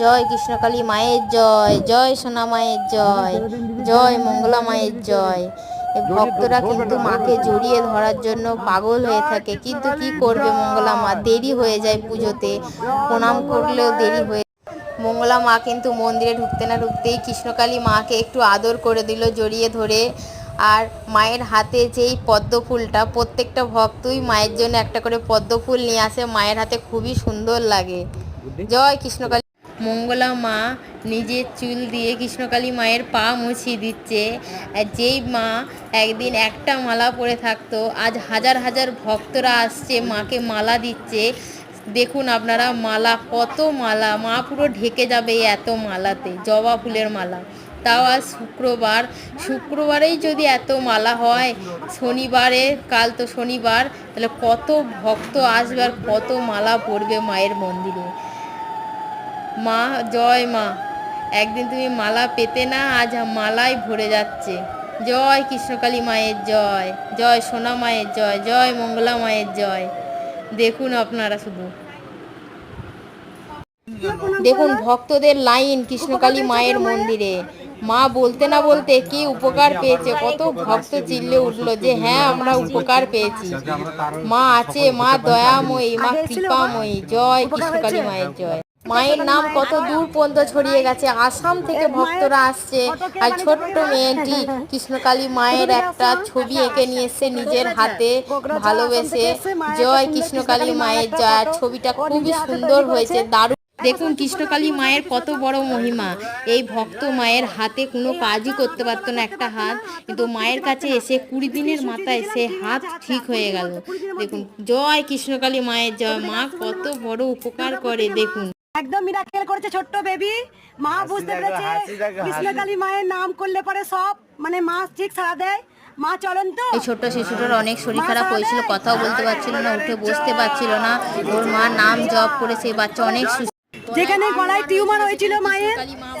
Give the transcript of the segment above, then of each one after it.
জয় কৃষ্ণকালী মায়ের জয় জয় সোনা মায়ের জয় জয় মঙ্গলা মায়ের জয়। ভক্তরা কিন্তু মাকে জড়িয়ে ধরার জন্য পাগল হয়ে থাকে। কিন্তু কি করবে মঙ্গলা মা? দেরি হয়ে যায় পুজোতে। প্রণাম করলেও দেরি হয়ে মঙ্গলা মা কিন্তু মন্দিরে ঢুকতে না ঢুকতেই কৃষ্ণকালী মাকে একটু আদর করে দিল জড়িয়ে ধরে। আর মায়ের হাতে যেই পদ্ম ফুলটা প্রত্যেকটা ভক্তই মায়ের জন্য একটা করে পদ্ম ফুল নিয়ে আসে। মায়ের হাতে খুবই সুন্দর লাগে। জয় কৃষ্ণকালী মঙ্গলা মা নিজের চুল দিয়ে কৃষ্ণকালী মায়ের পা মুছিয়ে দিচ্ছে। আর যেই মা একদিন একটা মালা পরে থাকতো, আজ হাজার হাজার ভক্তরা আসছে, মাকে মালা দিচ্ছে। দেখুন আপনারা মালা, কত মালা, মা পুরো ঢেকে যাবে এত মালাতে, জবা ফুলের মালা। তাও আজ শুক্রবার, শুক্রবারেই যদি এত মালা হয়, শনিবারে, কাল তো শনিবার, তাহলে কত ভক্ত আসবে আর কত মালা পড়বে মায়ের মন্দিরে। মা, জয় মা। একদিন তুমি মালা পেতে না, আজ মালাই ভরে যাচ্ছে। জয় কৃষ্ণকালী মায়ের জয় জয় সোনা মায়ের জয় জয় মঙ্গলা মায়ের জয়। দেখুন আপনারা শুধু। দেখুন ভক্তদের লাইন কৃষ্ণকালী মায়ের মন্দিরে। মা বলতে না বলতে কি উপকার পেয়েছে? কত ভক্ত চিল্লে উঠল যে হ্যাঁ আমরা উপকার পেয়েছি। মা আছে, মা দয়াময়ী, মা কৃপাময়ী। জয় কৃষ্ণকালী মায়ের জয়। মায়ের নাম কত দূর পর্যন্ত ছড়িয়ে গেছে। আসাম থেকে ভক্তরা আসছে। আর ছোট্ট মেয়েটি কৃষ্ণকালী মায়ের একটা ছবি এঁকে নিয়ে এসছে নিজের হাতে। ভালোবেসে জয় কৃষ্ণকালী মায়ের। জয় আর ছবিটা খুবই সুন্দর হয়েছে। দারুণ। দেখুন কৃষ্ণকালী মায়ের কত বড় মহিমা। এই ভক্ত মায়ের হাতে কোনো কাজই করতে পারতো না একটা হাত। কিন্তু মায়ের কাছে এসে কুড়ি দিনের মাথায় সে হাত ঠিক হয়ে গেল। দেখুন জয় কৃষ্ণকালী মায়ের। জয় মা কত বড় উপকার করে। দেখুন। একদম মিরাকেল করেছে ছোট্ট বেবি মা বুঝতে পেরেছে কৃষ্ণকালী মায়ের নাম করলে পরে সব মানে মা ঠিক সারা দেয়। মা চলেন তো। এই ছোট্ট শিশুটার অনেক শরীর খারাপ হয়েছিল কথাও বলতে পারছিল না উঠে বসতে পারছিল না। ওর মা নাম জপ করে সেই বাচ্চা অনেক সুস্থ। যেখানে গলায় টিউমার হয়েছিল মায়ের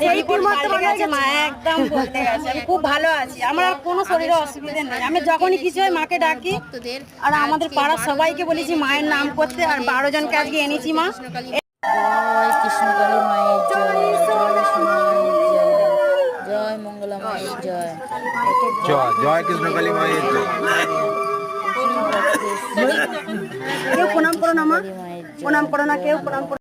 এই টিউমার তো গেছে। মা একদম বলতে গেছে আমি খুব ভালো আছি। আমার আর কোনো শরীরে অসুবিধা নেই। আমি যখনই কিছু হয় মাকে ডাকি। আর আমাদের পাড়ার সবাইকে বলেছি মায়ের নাম করতে। আর বারো জনকে আজকে এনেছি মা। জয় কৃষ্ণকালী মায়ের জয় জয় সোনা মায়ের জয় জয় মঙ্গলা মায়ের জয়। জয় জয়। কৃষ্ণকালী মায়ের জয়। কেউ প্রণাম করো না মা। প্রণাম করো না কেউ প্রণাম করো